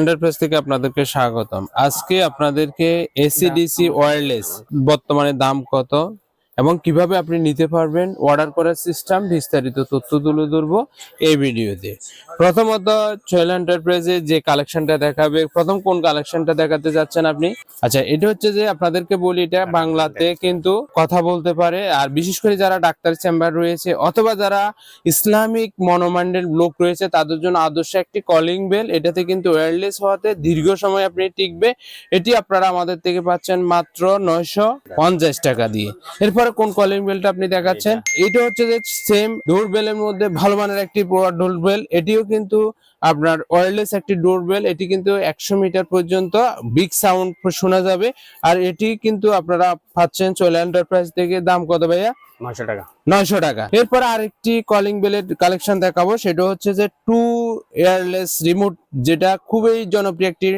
Enterprise থেকে আপনাদেরকে স্বাগতম। আজকে আপনাদেরকে এসিডিসি ওয়্যারলেস বর্তমানে দাম কত? এবং কীভাবে আপনি নিতে পারবেন অর্ডার করার সিস্টেম বিস্তারিত তথ্য তুলে ধরবো এই ভিডিওতে। প্রথমত চয়েল এন্টারপ্রাইজে যে কালেকশনটা দেখাবে, প্রথম কোন কালেকশনটা দেখাতে যাচ্ছেন আপনি? আচ্ছা এটা হচ্ছে যে আপনাদেরকে বলি, এটা বাংলাতে কিন্তু কথা বলতে পারে, আর বিশেষ করে যারা ডাক্তার চেম্বার রয়েছে, অথবা যারা ইসলামিক মনোমান্ডেল লোক রয়েছে, তাদের জন্য আদর্শ একটি কলিং বেল এটাতে কিন্তু ওয়্যারলেস হওয়াতে দীর্ঘ সময় আপনি টিকবে। এটি আপনারা আমাদের থেকে পাচ্ছেন মাত্র নয়শো পঞ্চাশ টাকা দিয়ে। এরপরে কোন কলিং বেলটা আপনি দেখাচ্ছেন? এটা হচ্ছে যে সেম ডোর বেলের মধ্যে ভালো মানের একটি ডোর বেল এটিও কিন্তু আপনার ওয়্যারলেস একটি ডোর বেল এটি কিন্তু একশো মিটার পর্যন্ত বিগ সাউন্ড শোনা যাবে। আর এটি কিন্তু আপনারা পাচ্ছেন চলে এন্টারপ্রাইজ থেকে। দাম কত ভাইয়া? নয়শো টাকা। নয়শো টাকা। এরপর আরেকটি কলিং বেলের কালেকশন দেখাবো। সেটা হচ্ছে যে টু এয়ারলেস রিমোট যেটা খুবই জনপ্রিয় একটি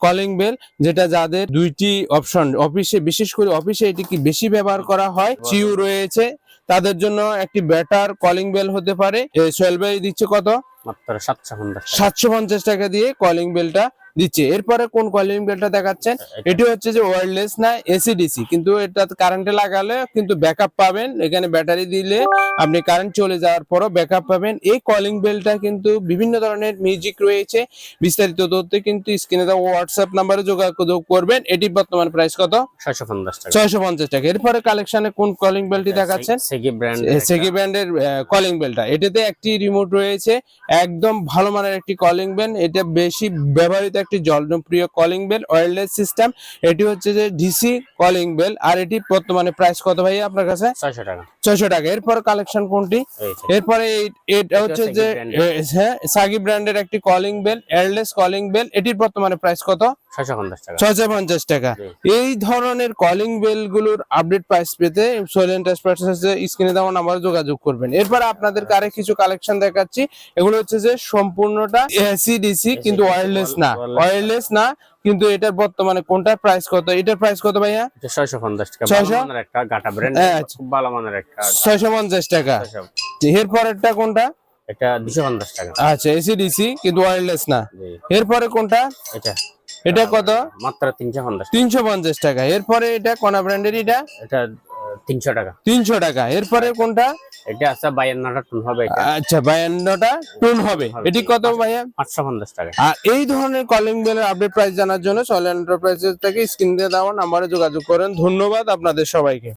কলিং বেল যেটা যাদের দুইটি অপশন অফিসে বিশেষ করে অফিসে এটিকে বেশি ব্যবহার করা হয়? চিউ রয়েছে। তাদের জন্য একটি বেটার কলিং বেল হতে পারে। সোয়েল দিচ্ছে কত? মাত্র সাতশো পঞ্চাশ টাকা। সাতশো পঞ্চাশ টাকা দিয়ে কলিং বেলটা দিচ্ছে। এরপরে কোন কলিং বেলটা দেখাচ্ছেন? এটি হচ্ছে যে ওয়্যারলেস না এসিডিসি কিন্তু এটা কারেন্টে লাগালে কিন্তু ব্যাকআপ পাবেন। এখানে ব্যাটারি দিলে আপনি কারেন্ট চলে যাওয়ার পরও ব্যাকআপ পাবেন। এই কলিং বেলটা কিন্তু বিভিন্ন ধরনের মিউজিক রয়েছে। বিস্তারিত তথ্য কিন্তু স্ক্রিনে দেওয়া হোয়াটসঅ্যাপ নাম্বারে যোগাযোগ করবেন। এটি বর্তমান প্রাইস কত? ছয়শো পঞ্চাশ টাকা। ছয়শো পঞ্চাশ টাকা। এরপরে কালেকশনে কোন কলিং বেলটি দেখাচ্ছেন? সেগি ব্র্যান্ড সেকি ব্র্যান্ডের কলিং বেলটা এটাতে একটি রিমোট রয়েছে। একদম ভালো মানের একটি কলিং বেল এটা বেশি ব্যবহৃত একটি জনপ্রিয় কলিং বেল ওয়্যারলেস সিস্টেম এটি হচ্ছে যে ডিসি কলিং বেল আর এটি বর্তমানে প্রাইস কত ভাই আপনার কাছে? ছয়শো টাকা। ছয়শো টাকা। এরপর কালেকশন কোনটি? এরপরে এটা হচ্ছে যে হ্যাঁ সাগি ব্র্যান্ডের একটি calling bell wireless calling bell এটির বর্তমানে প্রাইস কত? ছয়শো পঞ্চাশ টাকা। ছয়শো পঞ্চাশ টাকা। এই ধরনের কলিং বেলগুলোর আপডেট প্রাইস পেতে সোলেন্ট স্ক্রিনে দেওয়া নাম্বার যোগাযোগ করবেন। এরপর আপনাদেরকে আরেক কিছু কালেকশন দেখাচ্ছি। এগুলো হচ্ছে যে সম্পূর্ণটা এসিডিসি কিন্তু ওয়্যারলেস না। ওয়্যারলেস না। কিন্তু এটার বর্তমানে কোনটার প্রাইস কত? এটার প্রাইস কত ভাইয়া? ছয়শো পঞ্চাশ টাকা। 600? ভালো মানের একটা গাটা ব্র্যান্ড হ্যাঁ, আচ্ছা। খুব ভালো মানের একটা ছয়শো পঞ্চাশ টাকা। 600 এরপরেরটা কোনটা? এটা দুশো পঞ্চাশ টাকা। আচ্ছা এসিডিসি কিন্তু ওয়্যারলেস না। এরপরে কোনটা? এটা। এটা কত? মাত্র তিনশো পঞ্চাশ। তিনশো পঞ্চাশ টাকা। এরপরে এটা কোনা ব্র্যান্ডের এটা? এটা তিনশো টাকা। তিনশো টাকা। এরপরে কোনটা? এটা আছে বায়ান্নটা টুন হবে এটা। আচ্ছা বায়ান্নটা টুন হবে। এটি কত ভাইয়া? পাঁচশো পঞ্চাশ টাকা। আর এই ধরনের কলিং বেলের আপডেট প্রাইস জানার জন্য সল এন্টারপ্রাইজেস থেকে স্ক্রিন দিয়ে দেওয়া নাম্বারে যোগাযোগ করেন। ধন্যবাদ আপনাদের সবাইকে।